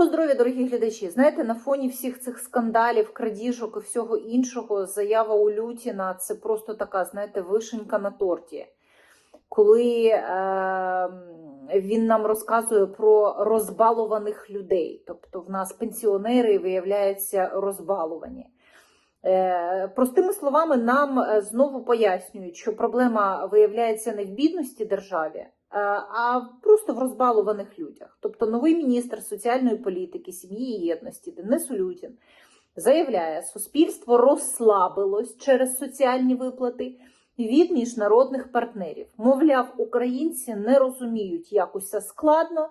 Доброго здоров'я, дорогі глядачі. Знаєте, на фоні всіх цих скандалів, крадіжок і всього іншого, заява у Лютіна це просто така, знаєте, вишенька на торті. Коли е, він нам розказує про розбалуваних людей, тобто в нас пенсіонери виявляються розбалувані. Е, простими словами, нам е, знову пояснюють, що проблема виявляється не в бідності державі, а просто в розбалуваних людях. Тобто новий міністр соціальної політики, сім'ї і єдності Денис Улютін заявляє, суспільство розслабилось через соціальні виплати від міжнародних партнерів. Мовляв, українці не розуміють, як усе складно,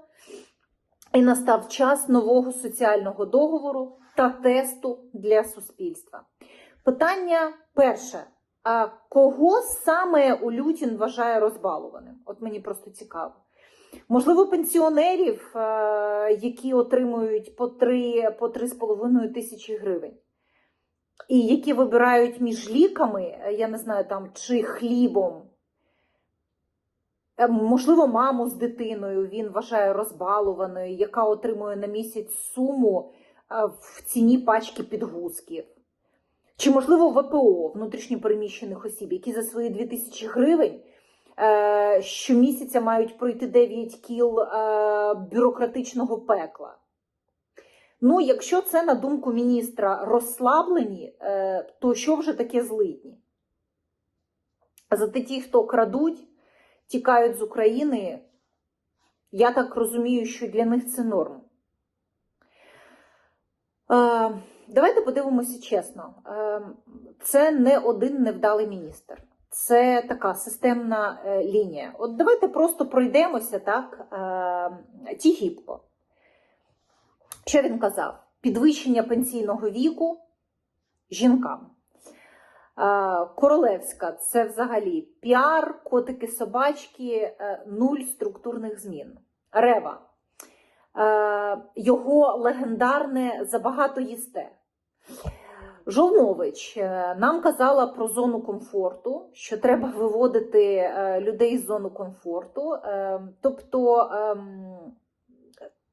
і настав час нового соціального договору та тесту для суспільства. Питання перше. Кого саме Улютін вважає розбалованим? От мені просто цікаво. Можливо, пенсіонерів, е, які отримують по 3, по 3,5 тисячі гривень, і які вибирають між ліками, е, я не знаю, там, чи хлібом. Е, Можливо, маму з дитиною він вважає розбалованою, яка отримує на місяць суму в ціні пачки підгузків. Чи, можливо, ВПО внутрішньопереміщених осіб, які за свої 2000 гривень е, щомісяця мають пройти 9 кіл е, бюрократичного пекла. Ну, якщо це, на думку міністра, розслаблені, е, то що вже таке злидні? Зате ті, хто крадуть, тікають з України, я так розумію, що для них це норм. Е, Давайте подивимося чесно. Е, Це не один невдалий міністр. Це така системна е, лінія. От давайте просто пройдемося так, е, тігіпко. Що він казав? Підвищення пенсійного віку жінкам. Е, Королевська це взагалі піар, котики, собачки, е, нуль структурних змін. Рева. Його легендарне забагато їсте. Жолнович е, нам казала про зону комфорту, що треба виводити е, людей з зони комфорту. Е, Тобто, ем,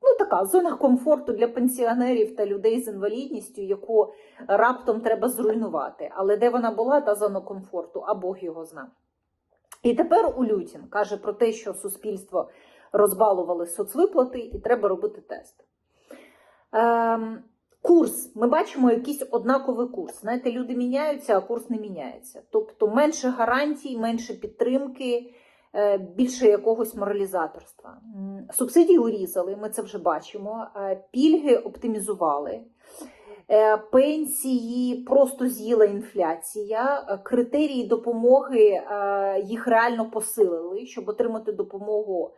ну така зона комфорту для пенсіонерів та людей з інвалідністю, яку раптом треба зруйнувати. Але де вона була, та зона комфорту, а Бог його зна. І тепер Улютін каже про те, що суспільство розбалували соцвиплати, і треба робити тест. Ем, Курс. Ми бачимо якийсь однаковий курс. Знаєте, люди міняються, а курс не міняється. Тобто менше гарантій, менше підтримки, е, більше якогось моралізаторства. Субсидії урізали, ми це вже бачимо. Е, Пільги оптимізували. Е, Пенсії просто з'їла інфляція, критерії допомоги їх реально посилили, щоб отримати допомогу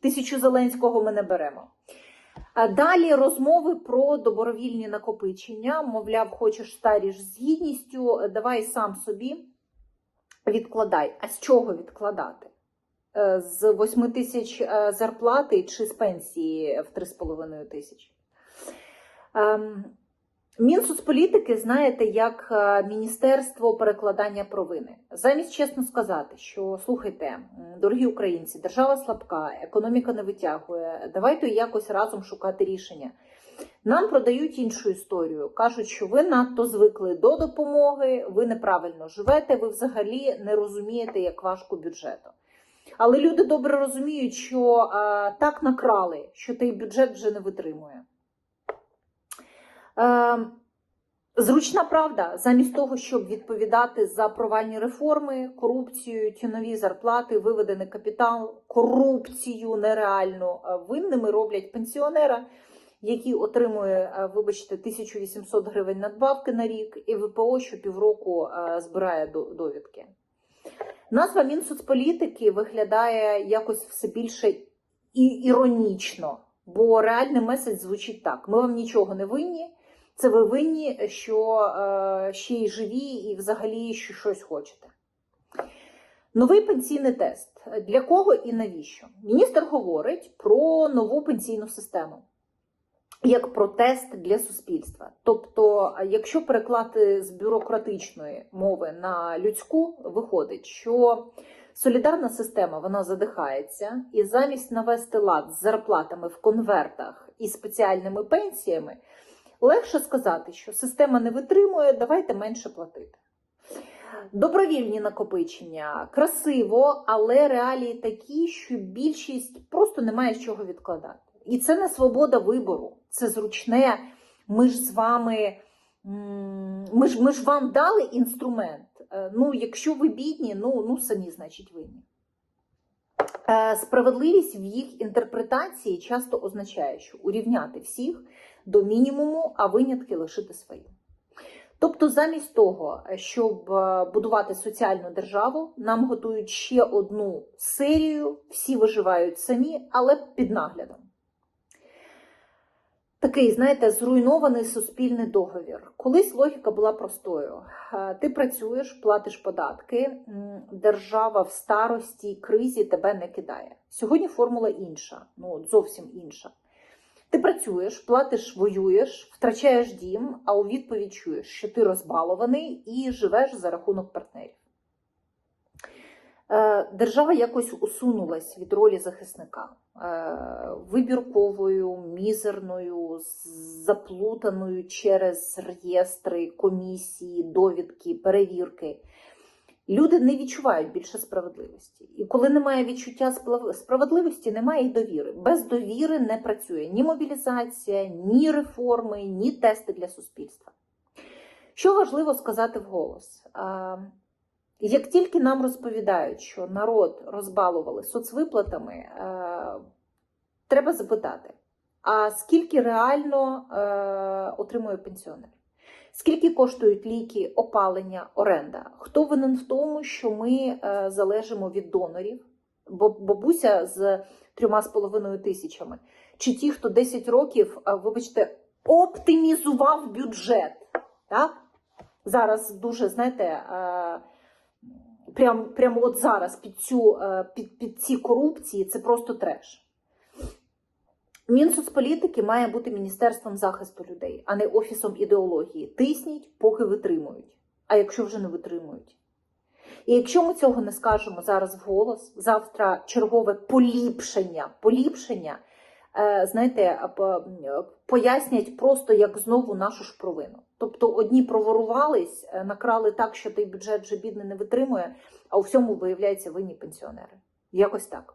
тисячу Зеленського ми не беремо. Далі розмови про добровільні накопичення. Мовляв, хочеш старіш з гідністю, давай сам собі відкладай. А з чого відкладати? Е, З 8 тисяч е, зарплати чи з пенсії в 3,5 тисячі? Мінсоцполітики, знаєте, як е, Міністерство перекладання провини. Замість чесно сказати, що слухайте, дорогі українці, держава слабка, економіка не витягує. Давайте якось разом шукати рішення. Нам продають іншу історію. кажуть, що ви надто звикли до допомоги, ви неправильно живете, ви взагалі не розумієте, як важко бюджету. Але люди добре розуміють, що е, так накрали, що той бюджет вже не витримує. Е, Зручна правда, замість того, щоб відповідати за провальні реформи, корупцію, тінові зарплати, виведений капітал, корупцію нереальну е, винними роблять пенсіонера, який отримує, е, вибачте, 1800 гривень надбавки на рік, і ВПО щопівроку е, збирає довідки. Назва Мінсоцполітики виглядає якось все більше іронічно, бо реальний меседж звучить так: ми вам нічого не винні. Це ви винні, що е, ще й живі і взагалі що щось хочете. Новий пенсійний тест. Для кого і навіщо? Міністр говорить про нову пенсійну систему як про тест для суспільства. Тобто, якщо переклати з бюрократичної мови на людську, виходить, що солідарна система вона задихається, і замість навести лад з зарплатами в конвертах і спеціальними пенсіями, легше сказати, що система не витримує, давайте менше платити. Добровільні накопичення красиво, але реалії такі, що більшість просто не має з чого відкладати. І це не свобода вибору, це зручне. Ми ж з вами, ми ж, ми ж вам дали інструмент. Е, Ну, якщо ви бідні, ну, ну самі, значить, винні. Е, Справедливість в їх інтерпретації часто означає, що урівняти всіх до мінімуму, а винятки лишити своїм. Тобто, замість того, щоб е, будувати соціальну державу, нам готують ще одну серію, всі виживають самі, але під наглядом. Такий, знаєте, зруйнований суспільний договір. Колись логіка була простою: Е, ти працюєш, платиш податки, держава в старості і кризі тебе не кидає. Сьогодні формула інша, ну зовсім інша. Ти працюєш, платиш, воюєш, втрачаєш дім, а у відповідь чуєш, що ти розбалований і живеш за рахунок партнерів. Е, Держава якось усунулась від ролі захисника Е, вибірковою, мізерною, заплутаною через реєстри, комісії, довідки, перевірки. Люди не відчувають більше справедливості. І коли немає відчуття справедливості, немає й довіри. Без довіри не працює ні мобілізація, ні реформи, ні тести для суспільства. Що важливо сказати вголос? Як тільки нам розповідають, що народ розбалували соцвиплатами, е, треба запитати, а скільки реально е, отримує пенсіонер? Скільки коштують ліки, опалення, оренда? Хто винен в тому, що ми е, залежимо від донорів? Бабуся з трьома з половиною тисячами, чи ті, хто 10 років, е, вибачте, оптимізував бюджет? Так? Зараз дуже, знаєте, е, прям, прямо от зараз під, цю, під, під ці корупції це просто треш. Мінсоцполітики має бути Міністерством захисту людей, а не офісом ідеології. Тисніть, поки витримують. А якщо вже не витримують. І якщо ми цього не скажемо зараз вголос, завтра чергове поліпшення, поліпшення, е, знаєте, пояснять просто як знову нашу ж провину. Тобто одні проворувались, е, накрали так, що той бюджет вже бідний не витримує, а у всьому виявляється винні пенсіонери. Якось так.